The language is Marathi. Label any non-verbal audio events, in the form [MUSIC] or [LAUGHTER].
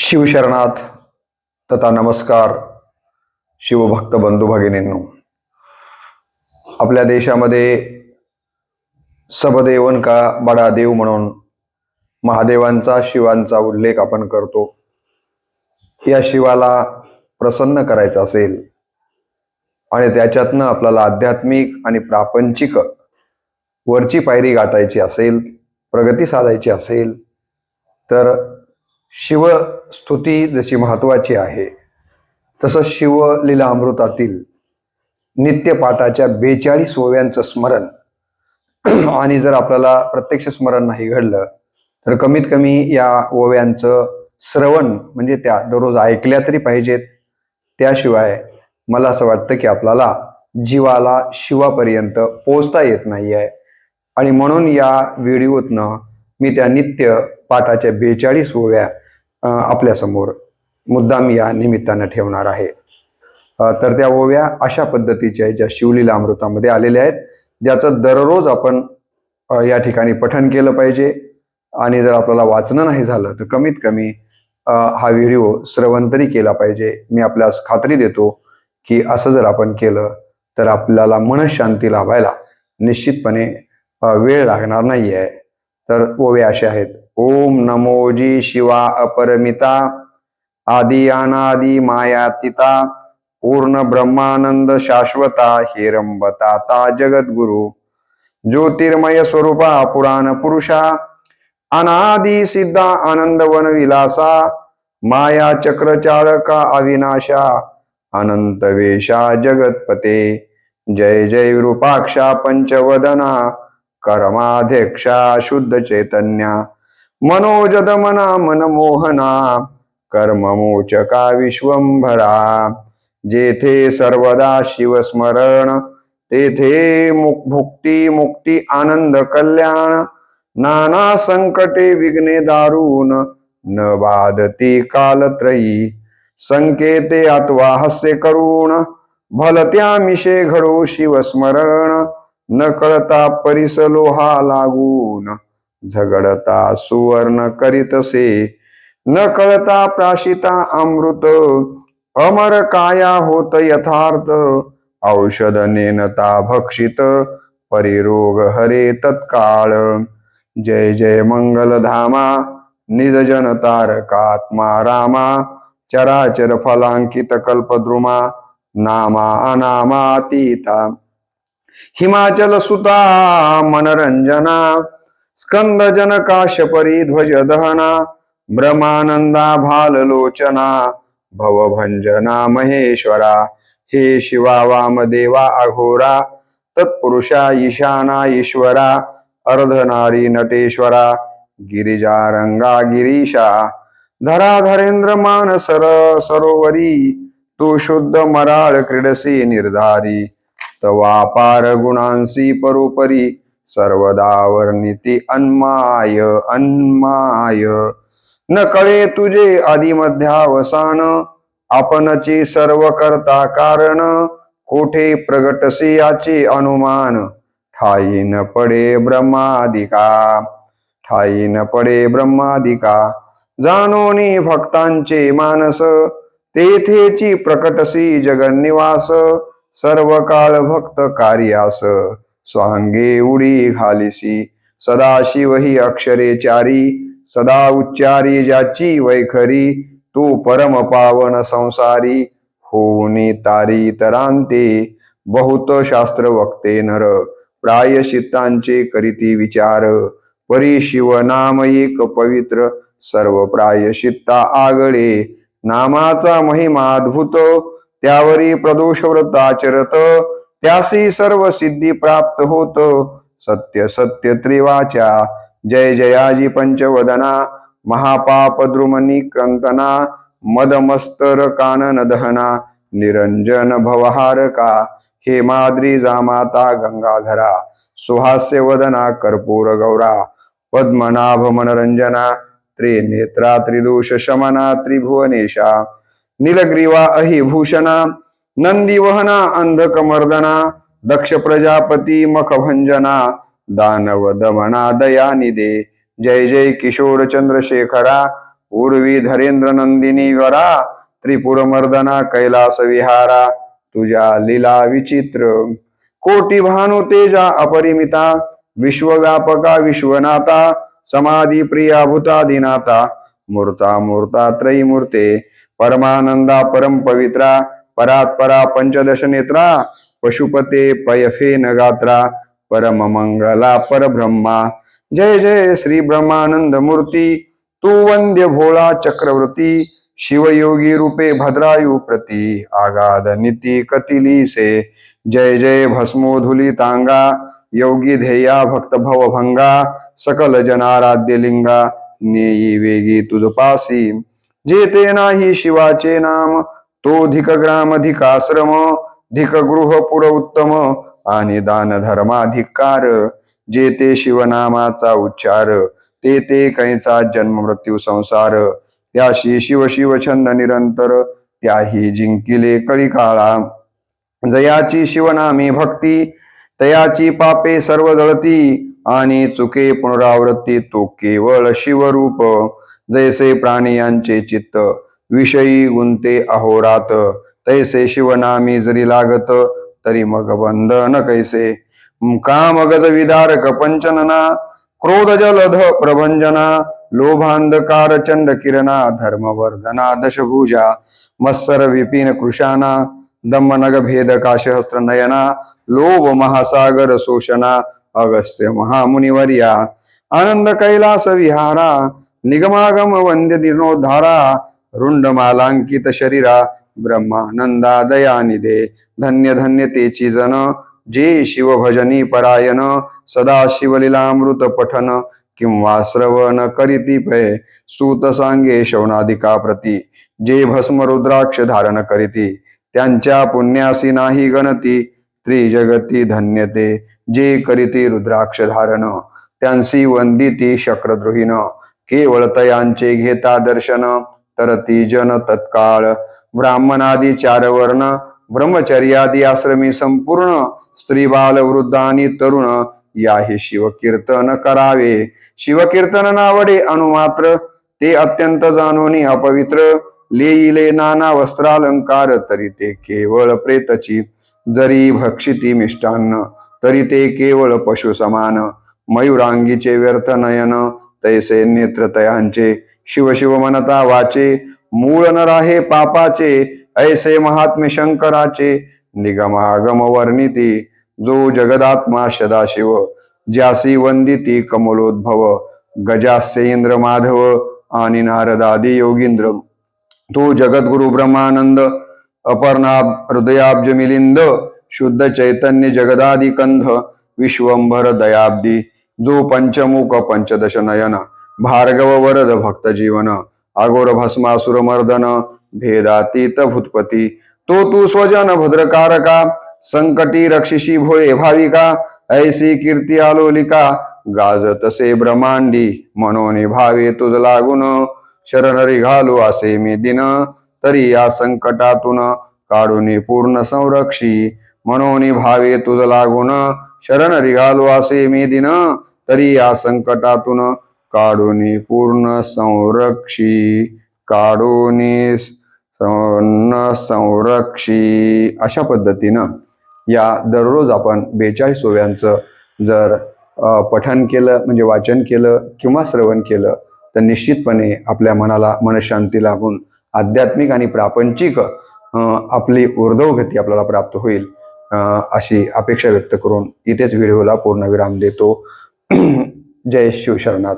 शिवशरणात तथा नमस्कार शिवभक्त बंधू भगिनींनो. आपल्या देशामध्ये सबदेवन का बडा देव म्हणून महादेवांचा शिवांचा उल्लेख आपण करतो. या शिवाला प्रसन्न करायचं असेल आणि त्याच्यातनं आपल्याला आध्यात्मिक आणि प्रापंचिक वरची पायरी गाठायची असेल प्रगती साधायची असेल तर शिवस्तुती जशी महत्वाची आहे तसं शिवलीला अमृतातील नित्यपाठाच्या बेचाळीस ओव्यांचं स्मरण. [CLEARS THROAT] आणि जर आपल्याला प्रत्यक्ष स्मरण नाही घडलं तर कमीत कमी या ओव्यांचं श्रवण म्हणजे त्या दररोज ऐकल्या तरी पाहिजेत. त्याशिवाय मला असं वाटतं की आपल्याला जीवाला शिवापर्यंत पोचता येत नाही आहे आणि म्हणून या व्हिडिओतनं मी त्या नित्य पाठाच्या बेचाळीस ओव्या आपल्यासमोर मुद्दाम या निमित्तानं ठेवणार आहे. तर त्या ओव्या अशा पद्धतीच्या आहेत ज्या शिवलीला अमृतामध्ये आलेल्या आहेत ज्याचं दररोज आपण या ठिकाणी पठण केलं पाहिजे. आणि जर आपल्याला वाचणं नाही झालं तर कमीत कमी हा व्हिडिओ श्रवण तरी केला पाहिजे. मी आपल्यास खात्री देतो की असं जर आपण केलं तर आपल्याला मनशांती लाभायला निश्चितपणे वेळ लागणार नाही आहे तर ओव्या अशा आहेत. ओम नमो जी शिवा अपरमिता आदि अनादि मायातिता पूर्ण ब्रह्मानंद शाश्वता हेरंबताता जगद्गुरु ज्योतिर्मय स्वरूपा पुराण पुरुषा अनादि सिद्धा आनंदवन विलासा माया चक्रचारका अविनाशा अनंत वेशा जगतपते। जय जय विरूपाक्षा पंचवदना कर्माध्यक्षा शुद्ध चैतन्या। मनोजदमना मनमोहना कर्ममोचका विश्वंभरा। जेथे सर्वदा शिवस्मरण तेथे मुक भुक्ती मुक्ती आनंद कल्याण। नाना संकटे विघ्ने दारुण न बाधती कालत्रयी। संकेते अथवा हस्य करुण भलत्या मिशे घडो शिवस्मरण। न कळता परिसलोहा लागून। झगडता सुवर्ण करीतसे. न कळता प्राशिता अमृत अमर काया होत यथार्थ. औषध नेनता भक्षित परिरोग हरे तत्काळ. जय जय मंगल धामा निज जन तारकात्मा रामा. चराचर फलांकित कल्पद्रुमा नामा अनामातीता हिमाचल सुता मनरंजना. स्कंद जनकाशपरी ध्वज दहना ब्रह्मानंदा भाललोचना भवभंजना महेश्वरा हे शिवा वामदेवा अघोरा तत्पुरुषा ईशाना ईश्वरा अर्धनारी नटेश्वरा गिरिजा रंगा गिरीशा धराधरेंद्र मानसर सरोवरी तू शुद्ध मराळ क्रीडसी निर्धारी तवापार गुणांसी परोपरी सर्वदावर्णिती अन्माय अन्माय। न कळे तुझे आदिमध्यावसान आपणची सर्व करता कारण कोठे प्रगटसी याचे अनुमान? ठाई न पडे ब्रह्मादिका ठाई न पडे ब्रह्मादिका। जाणोनी भक्तांचे मानस तेथेची प्रकटसी जगन्निवास सर्व काळ भक्त कार्यास। स्वांगे उडी घालिसी. सदाशिव ही अक्षरे चारी सदा उच्चारी ज्याची वैखरी तू परम पावन संसारी होऊनी तारी तरांते. बहुत शास्त्र वक्ते नर प्रायशित्तांचे करीती विचार. परी शिव नाम एक पवित्र सर्व प्रायशित्ता आगळे. नामाचा महिमा अद्भुत त्यावरी प्रदोष व्रत आचरत त्यासी सर्व सिद्धी प्राप्त होत. सत्य सत्य त्रिवाचा. जय जयाजी पंचवदना. महापाप द्रुमनी क्रंतना. मदमस्तर कानन दहना. निरंजन भवहारका. हे माद्री जामाता गंगाधरा. सुहास्य वदना कर्पूर गौरा. पद्मनाभ मनरंजना. त्रिनेत्रा त्रिदोष शमना त्रिभुवनेशा. नीलग्रीवा अहिभूषणा. नंदीवहना अंधकमर्दना दक्ष प्रजापती मखभंजना दानव दमना दयानिदे जय जय किशोर चंद्रशेखरा उर्वी धरेंद्र नंदिनी वरा त्रिपुर मर्दना कैलास विहारा तुझ्या लीला विचित्र कोटी भानु तेजा अपरिमिता विश्वव्यापका विश्वनाथा समाधी प्रिया भूतादिनाथा मूर्ता मूर्ता त्रयी मूर्ते परमानंदा परम पवित्रा परात्परा पंचदश नेत्रा पशुपते पयफे नगात्रा परम मंगला परब्रह्मा। जय जय श्री ब्रह्मानंद मूर्ती तू वंद्य भोळा चक्रवर्ती शिवयोगी रूपे भद्रायु प्रती आगाध कतिली कतिलीसे। जय जय भस्मोधुली तांगा योगी ध्येया भक्त भवभंगा सकल जनाराध्य लिंगा नेई वेगी तुझ पासी जेते नाही शिवाचे नाम तो धिक ग्राम धिकाश्रम धिक गृह पुर उत्तम आणि दान धर्माधिकार जे ते शिवनामाचा उच्चार ते ते कैचा जन्म मृत्यू संसार. त्याशी शिव शिव छंद निरंतर त्याही जिंकिले कळी काळा जयाची शिवनामी भक्ती तयाची पापे सर्व जळती आणि चुके पुनरावृत्ती तो केवळ शिवरूप. जैसे प्राणियांचे चित्त विषयी गुंते अहोरात. तैसे शिवनामी जरी लागत तरी मग बंधन न कैसे? काम गज विदारक पंचनना क्रोध जलध प्रभंजना लोभांधकार चंड किरणा धर्मवर्धना दशभुजा मत्सर विपिन कृशाना दम्मनग भेद काशहस्त्र नयना लोभ महासागर शोषणा अगस्त्य महामुनिवर्या आनंद कैलास विहारा निगमागम वंद्य निर्णोद्धारा रुंडमालांकित शरीरा ब्रह्मानंदा दयानिधे धन्य धन्य तेची जन जे शिवभजनी परायण सदा शिवलीलामृत पठन किंवा श्रवण करीती पय सूत सांगे शवनादिका प्रती जे भस्म रुद्राक्ष धारण करीती त्यांच्या पुण्यासी नाही गणती त्रिजगती धन्यते जे करीती रुद्राक्ष धारण त्यांसी वंदिती शक्रद्रोहीन केवळ तयांचे घेता दर्शन तर ती जन तत्काळ. ब्राह्मणादी चार वर्ण ब्रह्मचर्यादी आश्रमी संपूर्ण स्त्री बाल वृद्ध आणि तरुण याही शिवकीर्तन करावे. शिवकीर्तन नावडे अनुमात्र ते अत्यंत जाणून अपवित्र लेईले नाना वस्त्रालंकार तरी ते केवळ प्रेतची जरी भक्षिती मिष्टान्न तरी ते केवळ पशु समान मयुरांगीचे व्यर्थ नयन तैसे नेत्र तयांचे शिव शिव म्हणता वाचे मूळ न राहे पापाचे ऐसे महात्मे शंकराचे निगमागम वर्णिती जो जगदात्मा सदाशिव ज्यासी वंदिती कमलोद्भव गजास्य इंद्र माधव आणि नारदादी योगींद्र. तो जगद्गुरु ब्रह्मानंद अपर्णाब हृदयाब्ज मिलिंद शुद्ध चैतन्य जगदादी कंध विश्वंभर दयाब्दी जो पंचमुख पंचदश नयन भार्गव वरद भक्त जीवन आगोर भस्मासुर मर्दन भेदातीत भूतपती। तो तू स्वजन भद्रकारका संकटी रक्षिशी भोळे भाविका ऐसी कीर्ती आलोलिका गाज तसे ब्रह्मांडी मनोनी भावे तुझ लागून शरणरी घालू असे मी दिन तरी या संकटातून काढून पूर्ण संरक्षी मनोनी भावे तुझ लागून शरणरी घालू असे मी दिन तरी या संकटातून काढूनी पूर्ण संरक्षी काढूनी न संरक्षी अशा पद्धतीनं या दररोज आपण बेचाळीस ओव्यांचं जर पठन केलं म्हणजे वाचन केलं किंवा श्रवण केलं तर निश्चितपणे आपल्या मनाला मनशांती लागून आध्यात्मिक आणि प्रापंचिक आपली ऊर्ध्वगती आपल्याला प्राप्त होईल अशी अपेक्षा व्यक्त करून इथेच व्हिडिओला पूर्णविराम देतो. [CLEARS THROAT] जय शिवशरणाथ